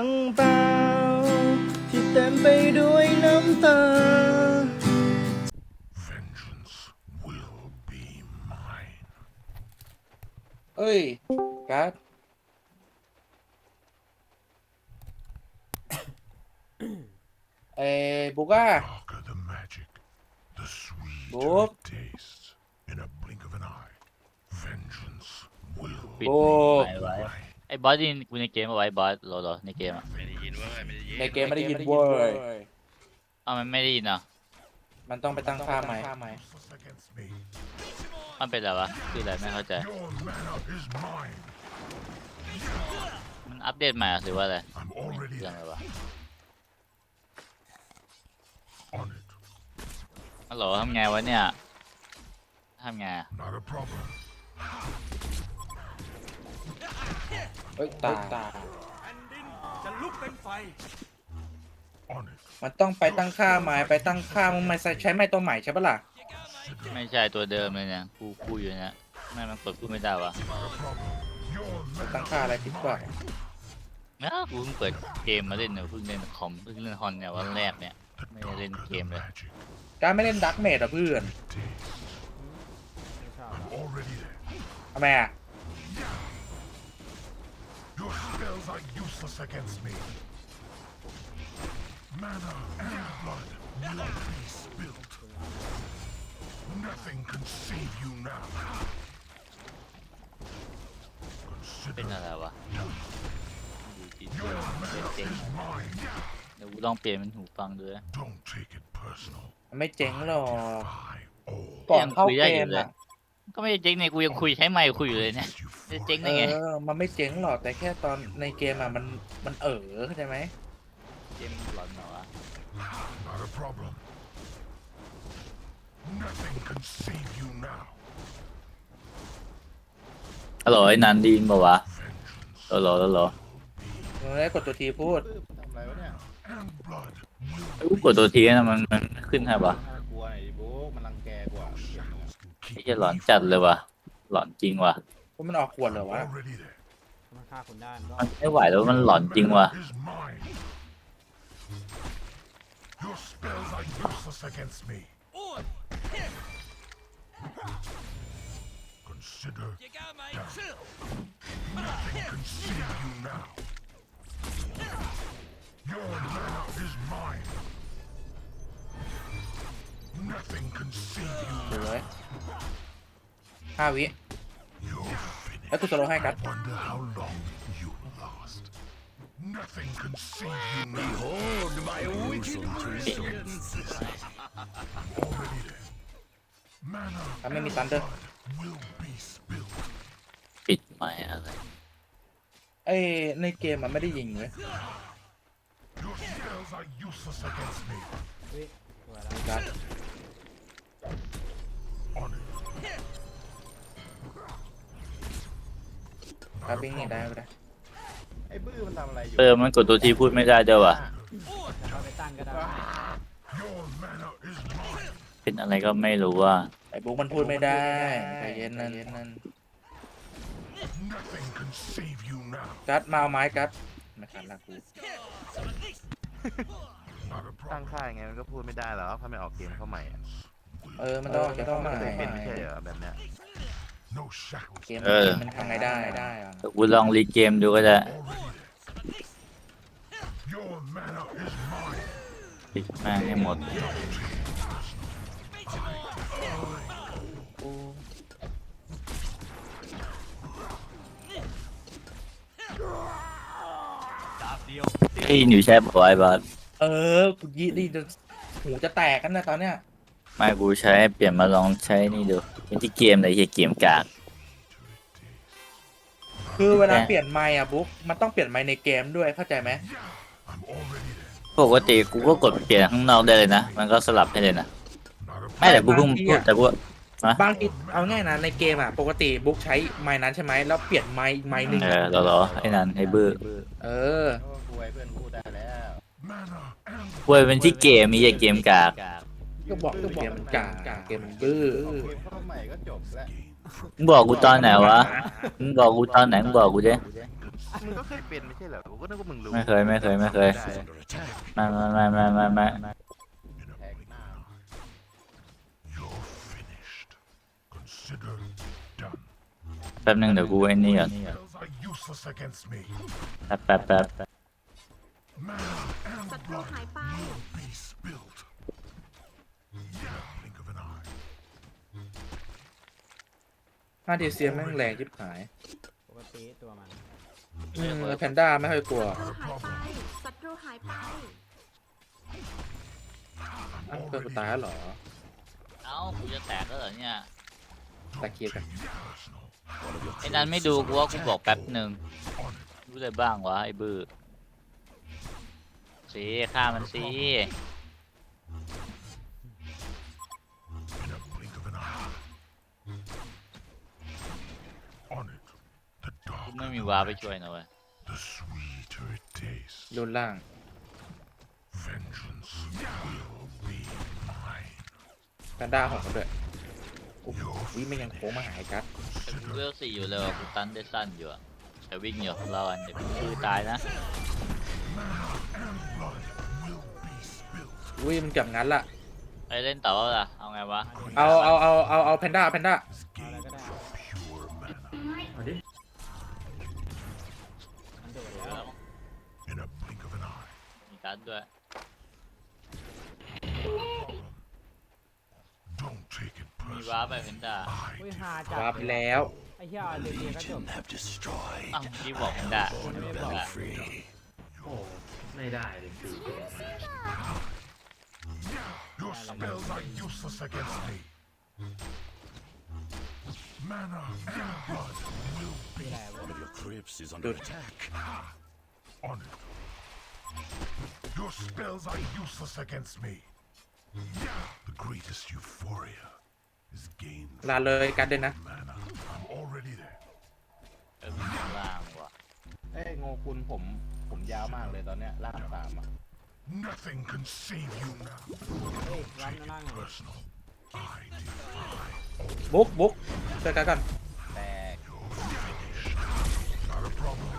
งเปล่า ที่เต็มไปด้วยน้ำตา Vengeance will be mine. เอ้ยกัส เอ้ยบุก้า Darker the magic, the sweeter Book. it tastes. In a blink of an eye, vengeance will ปิด โอ้ ไว้ไว้ ไอ้บอสนี่กูในเกมเอาไว้บอสโหลโหลในเกมอะไม่ได้ยินเว้ยไม่ได้ยินในเกมไม่ได้ยินเว้ยเอามันไม่ได้ยินเหรอมันต้องไปตั้งค่าใหม่ useless against me. มันเป็นอะไรวะคืออะไรไม่เข้าใจ Your mana is mine. มันอัปเดตใหม่อะหรือว่าอะไร I'm ไม่ already เรื่องอะไรวะ on it. ฮัลโหลทำไงวะเนี่ยทำไง เอ้ยตาตา On it. มันต้องไปตั้งค่าใหม่ไปตั้งค่ามึงไม่ใส่ใช้ไม้ตัวใหม่ใช่ปะล่ะไม่ใช่ตัวเดิมเลยเนี่ยกูกูอยู่เนี่ยไม่มันกดกูไม่ได้วะ Not a problem. Your ไป mana ตั้งค่าอะไรผิดกว่านะกูเพิ่งเปิดเกมมาเล่นเนี่ยเพิ่งเล่นคอมเพิ่งเล่นฮอนเนี่ยวันแรกเนี่ย the May I lên darker the game đây? magic, การไม่เล่นดักเมดอะเพื่อน it tastes. I'm already there. ทำไมอะ are useless against me. Mana and blood will be spilt. Nothing can save you now. เป็น Consider อะไรวะดูที่เดิ your มเล่น mana เจ๊ง is mine. เดี๋ยวกูลองเปลี่ยนเป็นหูฟังดูนะ Don't take it personal. มันไม่เจ๋งหรอก I all ก่อนเข้าคุยได้เกอยู่มเลยอะ ก็ไม่ได้เจ๊งเนี่ยกูยังคุยใช้ไมค์คุยอยู่เลยเนี่ย you จะ for เจ๊งเอได้ไงอ มันไม่เจ๋งหรอกแต่แค่ตอนในเกมอะมันมันเออเข้าใจไหมเกมหลอนเหรอวะ Not a problem. Nothing can save you now. ฮัลโหลไอ้นันไดีนบอกวะ Vengeance ฮัลโหลฮัลโหลมึงได้กดตัวทีพูด ทำอะไรวะเนี่ย and blood will ไอ้กูกดตัวทีนะมันมันขึ้นให้ปะ ไอ้ keep เหี้ยหลอนจัดเลยวะหลอนจริงวะว่ามันออกขวดเหรอวะ already there. มันฆ่าคุณได้มันก็มันไม่ไหวแล้วมันหลอนจริงวะ Mana is mine. Your spells are useless against me. Consider death. Nothing can save you now. Your mana is mine. Nothing can save you ดูเลยห้าวิ You're finished. แล้วกูสโลว์ให้กัด Wonder how long you last. Nothing can save you now. Behold my wicked Already there. Mana ถ้าไม่มีซันเดอร์ will be spilled. ปิดไมค์อะไร เอ้ยในเกมมันไม่ได้ยิงเลย Your spells are useless against me. เฮ้ย กัดวิ่งหนีได้ไม่ได้ไอ้บื้อมันทำอะไรอยู่เออมันกดตัวทีพูดไม่ได้เด้อวะจะเข้าไปตั้งก็ได้ Your mana is mine. เป็นอะไรก็ไม่รู้ว่า ไอ้บุ๊กมันพูดไม่ได้ใจเย็นนั่นนั่น Nothing can save you now. กัดมาเอาไม้กัดไม่ขันละกู Not a ตั้ง problem. ค่ายไงมันก็พูดไม่ได้หรอกถ้าไม่ออกเกมเข้าใหม่อะเออมันต้องจะเข้ามาเคยเป็นไม่ใช่เหรอแบบเนี้ย No shackles. เกมเออ มันทำไงได้ได้อะเดี๋ยวกูลองรีเกมดูก็ได้ Already there. Your mana is mine. ปิดแม่งให้หมดกูได้ยินอยู่ใช่ป่าวไอ้บอสเออกูยี่ดีจนหูจะแตกกันนะตอนเนี้ย ไม่กูใช้เปลี่ยนมาลองใช้นี่ดูเป็นที่เกมไหนเฮียเกมกากคือเวลาแน่เปลี่ยนไมค์อะบุ๊กมันต้องเปลี่ยนไมค์ในเกมด้วยเข้าใจไหม I'm already there. ปกติกูก็กดเปลี่ยนข้างนอกได้เลยนะ มันก็สลับให้เลยนะ Not a ไม่แต่กูเพิ่งพูดแต่กูบางทีเอาง่ายนะในเกมอะปกติบุ๊กใช้ไมค์นั้นใช่ไหมแล้วเปลี่ยนไมค์อีกไมค์หนึ่งเออรอรอไอ้นั่นไอ้บื้อเออโอ้กลัวไอ้เพื่อนพูดได้แล้ว mana and เว้ยเป็นที่เกมมีแต่เกมกาก ก็บอกก็บอกมันกากเกมมันบื้อออกเกมเข้าใหม่ก็จบแล้วมึงบอกกูตอนไหนวะ มึงบอกกูตอนไหนมึงบอกกูดิ consider มึงก็เคยเป็นไม่ใช่เหรอกูก็นึกว่ามึงรู้ไม่เคยไม่เคยไม่เคยด้ under attack. ไม่ไม่ไม่ไม่ไม่ไม่ In a blink of an eye. You're finished. Consider done. แป๊บนึงเดี๋ยวกูไอ้นี่ก่อน Spells are useless against me. แป๊บแป๊บแป๊บ Mana and ศัตรู blood หายไป will be spilled. In a blink of an eye. มาเดเซียแม่งแรงจิบหาย ปกติตัวมันอืมแล้วแพนด้าไม่ค่อยกลัวศัตรูหายไปศัตรูหายไปอ้าวเพื่อนกูตายแล้วเหรอเอ้ากูจะแตกแล้วเหรอเนี่ยตะเกียบกัน Personal. ไอ้นั้นไม่ดูกูว่ากูบอกแป๊บหนึ่งรู้เลยบ้างวะไอ้บื้อสีฆ่ามันสิ ไม่มี the วาไป magic, ช่วยนะเว้ย the sweeter it tastes. รุนล่าง Vengeance will be mine. แพนด้าของเขาด้วยอุ๊ยวิไม่ยังโค้งมาหายกัดแต่กูเวลสี่อยู่เลยว่ะกูตันได้สั้นอยู่อะแต่วิ่งอยู่รออันเดี๋ยวคือตายนะ Blood will be spilled. อุ้ยมันเกือบงั้นละไปเล่นต่อวะล่ะเอาไงวะ เอาเอาเอาเอาเอาแพนด้าแพนด้า มีการดด้วย Don't take it มี personally. วาร์ปไปเพนด้า I อุ้ยฮาจัด วาร์ปไปแล้ว ไอ้เหี้ยเรียนก็จบ have destroyed อ้าวที่บอกเพนด้า ไม่ได้บอก free. ไม่ได้เลยคือ Your spells are useless against me. Mana and blood will ที่ไหนวะ One of your crypts is under attack. On it. Your spells are useless against me. The greatest euphoria is gained ลาเลยกัดด้วยนะ mana. I'm already there. เออมีข้างล่างว่ะเอ้ยโงกุลผมผมยาวมากเลยตอนเนี้ยล่างสามอะ Nothing can save you now. เฮ้ยร้านนั่งเลย Personal. I defy. บุ๊กบุ๊กช่วยกันก่อน แตก Not a problem.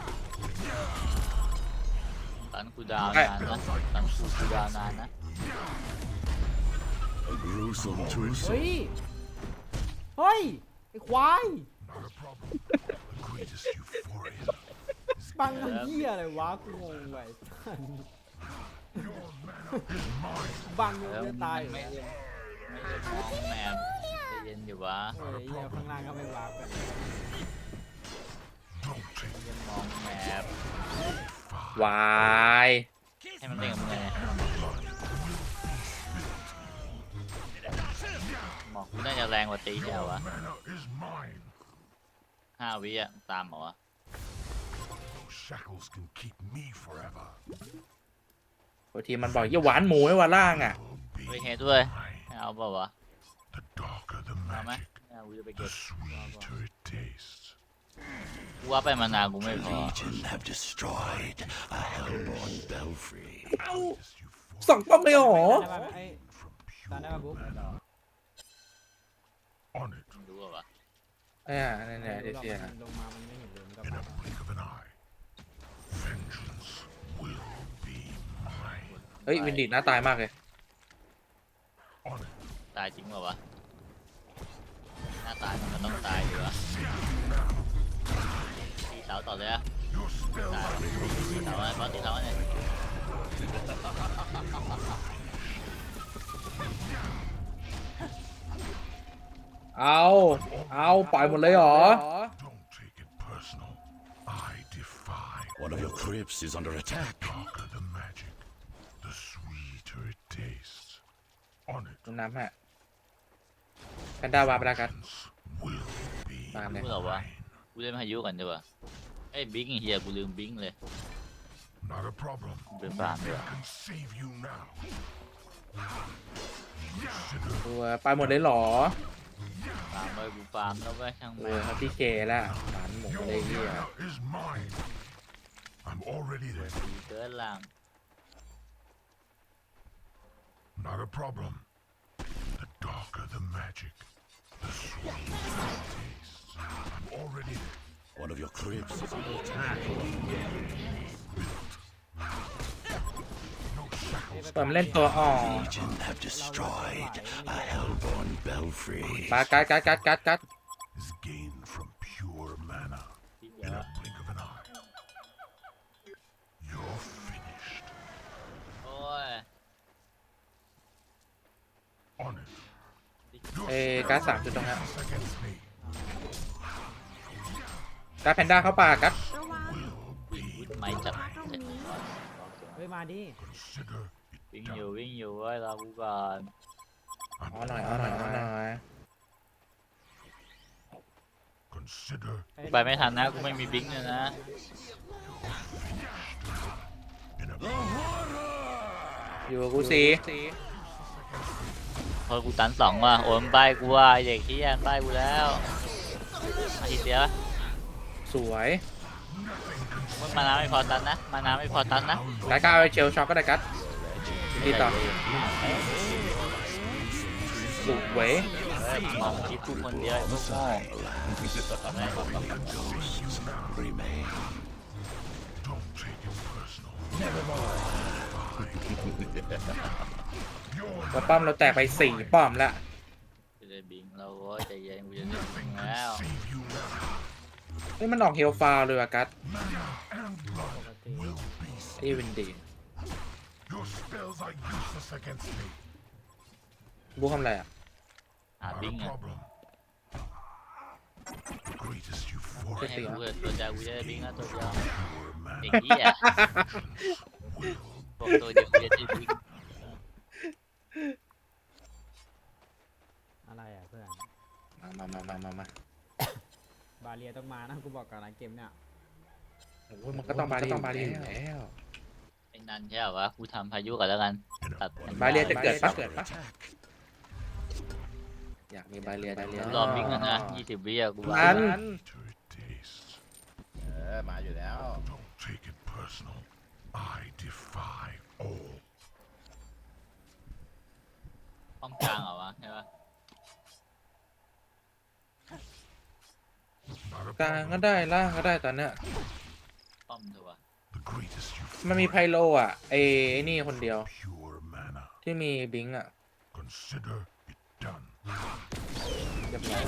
ตันกูดาวนานนะตันกูกูดาวนานนะ A gruesome เฮ้ย เฮ้ย ไอ้ควาย Not a problem. The greatest euphoria is บังมันเหี้ยอะไรวะ กูงงไป your mana is mine. บังมันแล้วจะตายอยู่ไม่แล้วไม่ได้มองแมพใจเย็นอยู่วะเฮ้ยเหี้ยข้างล่างก็ไม่วาร์ปกัน Don't take ยังมองแมพ วายให้มันเล่นกับมึงไงหมอกกูน่าจะแรงกว่าตีเดียววะ mana is mine. ห้าวิอะตามเหรอวะ Those shackles can keep me forever. บางทีมันบอกอย่าหวานหมูไว้ว่าล่างอะ Will เฮ้ย be เฮดด้วย mine. ไม่เอาเปล่าวะ The darker the เอาไหม magic, ไม่เอากูจะไป the เก็บ sweeter it tastes. กูว่าไปมานานกูไม่พอ Legion have destroyed a hellborn belfry. สั่งป้อมไม่หรอได้ปะไอ้ From ตอนได้ pure ปะบุ๊ก on it มึงรู้ป่าวะเนี่ยเนี่ยเนี่ยเดี๋ยวเสียมันลงมา มันไม่เห็นเลยมันก็ in มา a blink of an eye. Vengeance will be mine. เฮ้ยวินดิตน่าตายมากเลย On it. ตายจริงเปล่าวะหน้าตายมันก็ต้องตายอยู่วะตี เสาต่อเลยอะ Your spells ตาย are ตีเสาอะไรเพราะตีเสาเนี่ยเอา เอาปล่อยหมดเลยเหรอ Don't take it personal. I defy. One of your crypts is under attack. The darker the magic, the sweeter it tastes. On it, ลงน้ำฮะแพนด้าวาไปแล้วกัน will be ตามเลย รู้เหรอวะ กูเล่นพายุกันดีกว่าไอ้ยบิงเฮียกูลืมบิงเลย not a problem. Good plan, Nothing yeah. can save you now. ตัวไปหมดเลยเหรอฟาร์มไว้กูฟาร์มแล้วไว้ยช่างเอแม่องเขาพี่เคละหวานหมู Your เลยเฮีย mana is mine. I'm already there. ตีเกินล่าง Not a problem. The darker the magic, the sweeter it tastes. I'm already there. One of your cribs is under ห้า attack. ตัว No shackles เปิดมาเล่นตัวอ่อ Legion have destroyed a hellborn belfry. ปากัดกัดกัดกัดกัด Is gained from pure mana ที่ in เดี๋ยว a blink of an eye. You're finished. โอ้ย On it. เอ้กัดสามจุดตรงนั้น Useless against me. กัดแพนด้าเข้าป่ากัดระวังไม่จัดมาตรงนี้เฮ้ยมาดิ Consider it วิ่ง done. อยู่วิ่งอยู่ไว้ยเรากูก่อน I'm อ๋อหน่อยอ๋อหน่อยอ๋อหน่อย Consider กูไปไม่ทันนะกูไม่มีบิงเลยนะ in a อยู่กับกูสีพอกูตันสองว่ะโอนใบกูว่าไอ้เด็กที่ยันใบกูแล้วอาทิตย์เดียว สวยมึงมาน้ำไม่พอตันนะ มาน้ำไม่พอตันนะกัดก็เอาไอ้เชลช็อกก็ได้กัดดีต่อสุกเว้ยเฮ้ยมองคิดกูคนเดียวไอ้พวกโง่ remain. Don't take it personal. ว่าป้อมเราแตกไปสี่ป้อมละจะได้บิงเราโว้ยใจเย็นกูจะได้บิงแล้ว Save you now. เฮ้ยมันออกเฮลฟาวเลยว่ะกัด Mana and blood will be ไอ้วินดี Your spells are useless against me. บูทำอะไรอะหา Not บิง a อะ problem. The greatest ไม่ให้ euphoria กูเกิดตัวเดียวกูจะได้บิงแล้วตัวเดียว pure เด็ก mana เหี้ย will บอกตัวเดียวกูจะได้บิงอะไรอะเพื่อนมามามามามามาบาเรียต้องมานะกูบอกก่อนนะเกมเนี่ยโอ้ยมันก็ต้องบาเรียต้องบาเรียอยู่แล้ว ไอ้นันใช่เหรอวะกูทำพายุก่อนแล้วกันตัดบาเรียจะเกิดปะเกิดปะอยากมีบาเรียบาเรียรอบิงกันนะยี่สิบวิอะกูว่านั้น to it taste. เออมาอยู่แล้ว Don't take it personal. I defy all. ป้อมกลางเหรอวะใช่ปะ Not a กลางก็ problem. ได้ล่างก็ได้ตอนเนี้ยป้อมเถอะวะ The greatest มันมีไพ euphoria โลอะไอ้ไอ้นี่คนเดียว pure mana. ที่มีบิงอะ Consider it done. เรียบร้อย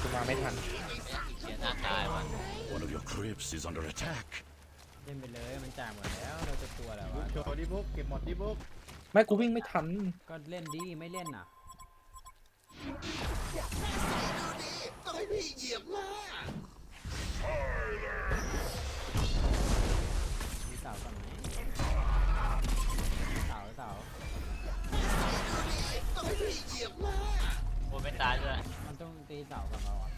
กูมาไม่ทันเสียหน้าตายวะ One of your cribs is under attack. เล่นไปเลยมันจ่ายหมดแล้วเราจะกลัวอะไรวะโชว์ดิบุ๊กเก็บหมดดิบุ๊กไม่กูวิ่งไม่ทันก็เล่นดีไม่เล่นอะ มีเสาก่อนไหมเสาเสาโอ้ไม่ตายด้วยมันต้องตีเสาก่อนเราอะ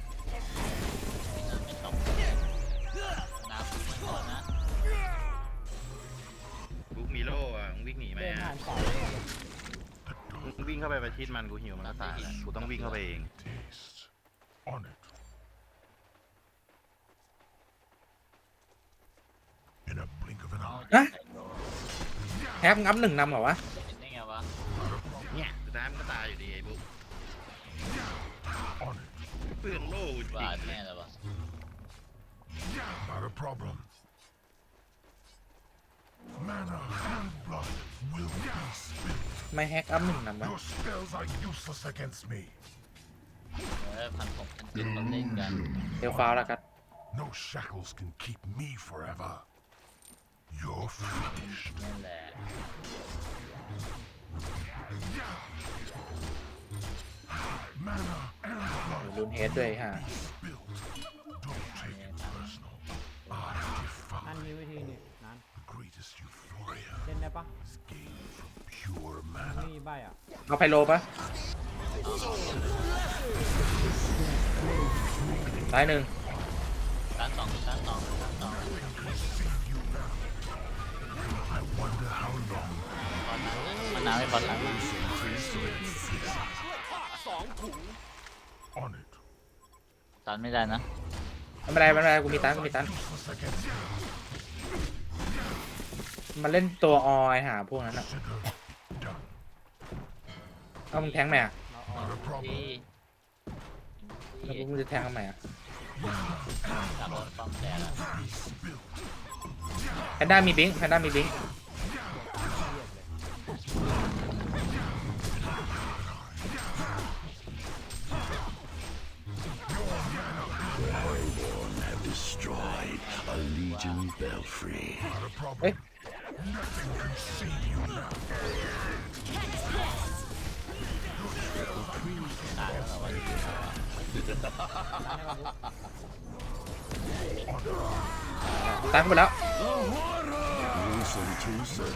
ไม่ตกน้ำมันก่อนนะบุ๊กมีโล่อะมึงวิ่งหนีไหมเดินอะผ่านเสา มึงวิ่งเข้าไปประชิดมันกูหิวมันแล้วตายกูต้องวิ่งเข้าไปเอง Taste. On it. In a blink of an เอา eye. จะใส่โลแฮปงับหนึ่งนำเหรอวะ เห็นได้ไงวะเนี่ยสุดท้ายมันก็ตายอยู่ดีไอ้บุ๊ก On it. เปลืองโล่จริงบาดแน่เลยวะ Not a problem. ไม่แฮกอัพหนึ่งนำวะ Your spells are useless against me. เออพันหกพันเจ็ดต้องเล่นกัน เฮลฟาวแล้วกัน No shackles can keep me forever. You're finished. นั่นแหละ Mana and blood รุนเฮดด้วยฮะ spilled. Don't take it personal. I นั่น defy มีวิธีนี่นั่น the Greatest euphoria เล่นได้ปะ is gained from pure ไม่ mana. มีใบอะเอาไพโลปะซ้ายหนึ่งตันสองตันสองตันสอง I wonder how long มันน้ำไม่พอตัน on it. ตันไม่ได้นะไม่เป็นไรไม่เป็นไรกูมีตันกูมีตัน Useless against me. มันเล่นตัวออยหาพวกนั้นอะ Consider done. เอามึงแทงไหมอะเราออก Not a a problem. ที่แล้วบุ๊กมันจะแทงทำไมอะจับรถป้อมแตกอะแพนด้ามีบิงค์แพนด้ามีบิงค์ Destroyed a Legion belfry. Not a problem. เอ้ย ตายแล้วเหรอวะตายไปแล้ว Listen to sir.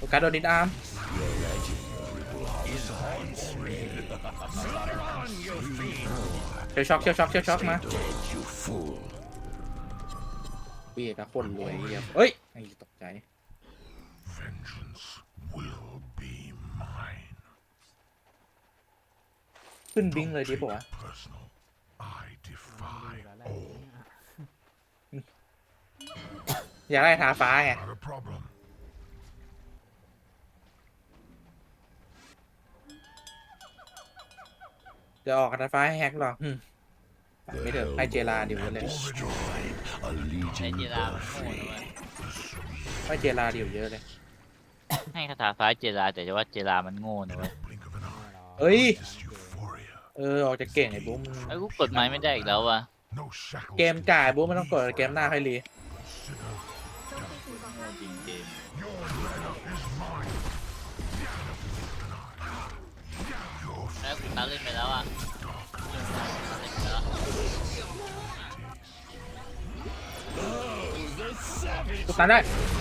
โอกาสโดนดินอาร์มเชียวช็อกเชียวช็อกเชียวช็อกมา You fool. พี่กับคนรวยเยี่ยมเอ้ย ไอ้ตกใจ Vengeance will be mine. ขึ้นบิงค์เลยดิปะวะ Personal. I defy แล้วแหละ all. อยากได้ทาฟ้าไง Not a problem. จะออกทาฟ้าให้แฮกหรออืมไม่เถอะให้เจลาดิวเลย Destroyed a ไอ้ Legion เจรามันโง่นะเว้ย ให้เจลาดิวเยอะเลย ให้คาถาฟ้าเจราแต่จะว่าเจรามันโง่นะเว้ย blink of an eye. เอ้ย This euphoria. เออออกจะเก่งไอ้บุ๊มไอ้กูกดไม้ไม่ได้อีกแล้ววะ No shackles. เกมจ่ายบุ๊มไม่ต้องกดเกมหน้าให้รี Consider โจมตีสิ่งก่อสร้างจริงเกม your mana is mine. Your แล้วกูตัดเล่นไปแล้วอะตัดเล่นไปแล้วกูตันได้กด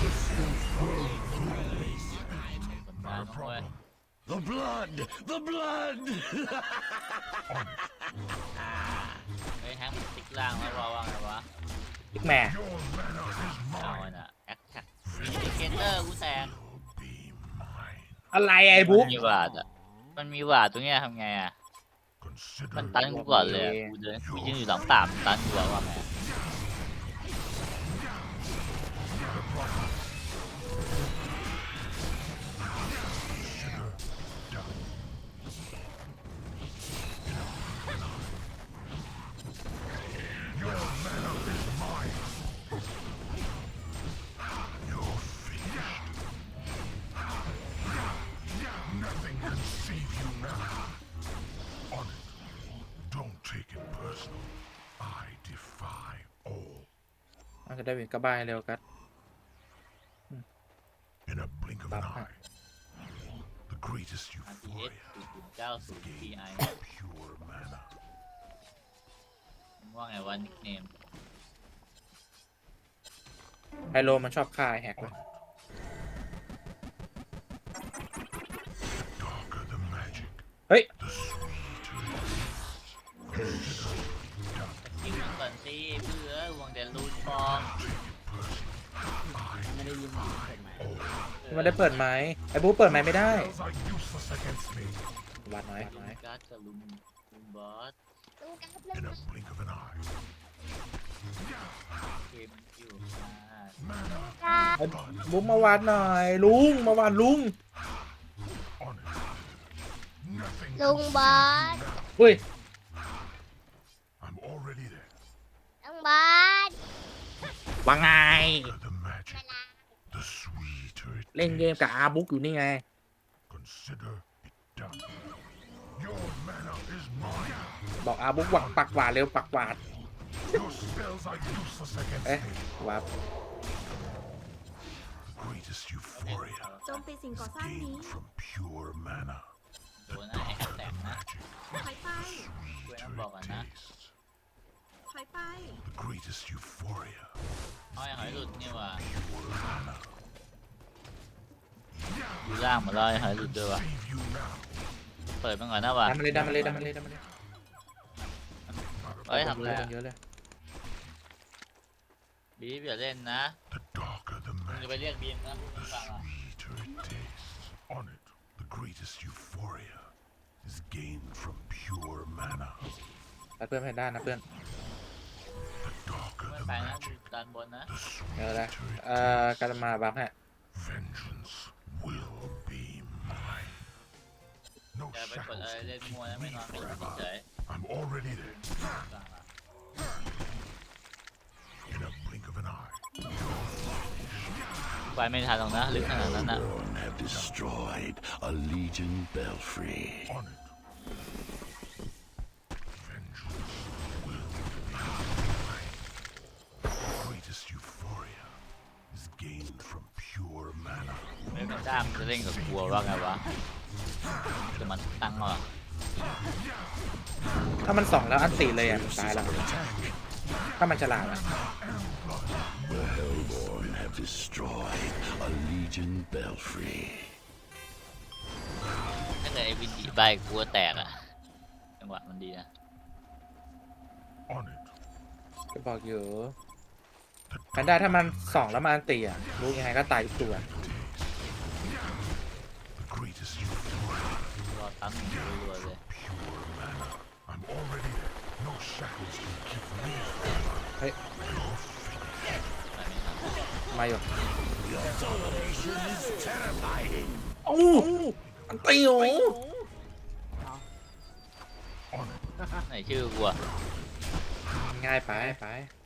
blood! The blood! ไอ้ยแฮงค์มันติ๊กล่างแล้วว่าว่าไงวะพิกแม่ Your mana is เอา mine. ไอ้น่ะแอคแท็กมีเกเตอร์กูแตก Be mine. อะไรไอ้บุ๊กมีวาดอะมันมีวาดตรงเนี้ยทำไงอะ Consider มันตันกูก่อนเลยอะกูเดินกูยืนอยู่หลังป่ามนตันกูอะว่าไง ได้เป็นกระบายเร็วกัด In a blink of an eye. The greatest RTS euphoria. 0 9 0 Ti Pure mana. มึงว่าไงวะนิกเนมไฮโลมันชอบฆ่าไอ้แฮกเลย Darker the magic. เฮ้ย The sweeter it is. ยิงมันก่อนสิเพื่อวงเดนรูนฟอร์มไม่ได้ยินเสียงไหมมันได้เปิดไหมไอ้บุ๊กเปิดไหมไม่ได้ Spells are useless against me. วาดน้อยน้อยการ์ดกับลุมลุมบอส In a blink of an eye. เกมอยู่มาไอ้บุ๊กมาวาดหน่อย ลุงมาวาดลุง On it. Nothing ลุงบอสอุ้ย I'm already there. ลุงบอส ว่าไง Darker the magic. The sweeter it เล่นเกมกับอาบุ๊กอยู่นี่ไง Consider it done. Your mana is mine. บอกอาบุ๊กหวักปักหวาดเร็วปักหวาด Your spells are useless against เอ๊ะ me. วาด The greatest euphoria โจมตีสิ่งก่อสร้างนี้ gained from pure mana. โดนนะไอ้แฮกแตกนะ Magic ถอยไปกูต้องบอกก่อนนะ taste. ถอยไป The greatest euphoria เอาไอ้หอยหลุดนี่ว่ะ pure mana. ดูล่างมาแล้วไอ้หอยหลุดด้วยว่ะ Save you now. เปิดมันก่อนนะว่ะดันมาเลยดันมาเลยดันมาเลยดันมาเลยเฮ้ยทำอะไรเยอะอะเยอะเลยบีบอย่าเล่นนะ The darker the มึงจะไป magic, เรียกบีมนะมึงไม่ฟังอะ sweeter it tastes. On it, the greatest euphoria is gained from pure mana. ตัดเพื่อนแพนด้านะเพื่อน The darker ไม่ the ไปนะกู magic, ดันบนนะ the เออ sweeter ละ it เอ่อการมาบัฟฮะ Vengeance will be mine. No จะไปกด shackles อะไร can เล่น keep มัวแล้วไม่ me นอนไม่ forever. เฉย I'm already there. In a blink of an eye. ไปไม่ทันหรอกนะลึกขนาดนั้นนะ Hellborn have destroyed a Legion belfry. On it. ล่นกับกลัวว่าไงวะจะมันตั้งเหรอถ้ามันสองแล้วอันตีเลยอะตายแล้วถ้ามันฉลาดอะ The Hellborn have destroyed a Legion belfry. ถ้าเกิดไอ้วินดีใบกลัวแตกอะจังหวะมันดีนะ On it. จะบอกอยู่แพนด้าถ้ามันสองแล้วมันอันตีอะรู้ยังไงก็ตายทุกตัว The greatest euphoria. รอตั้งรัวๆเลย Pure mana. I'm already there. No shackles can keep me. เฮ้ยไปไม่ทันมาอยู่โอ้อันตีโอ้ On it. ไหนชื่อกูอะง่ายไปไป I'm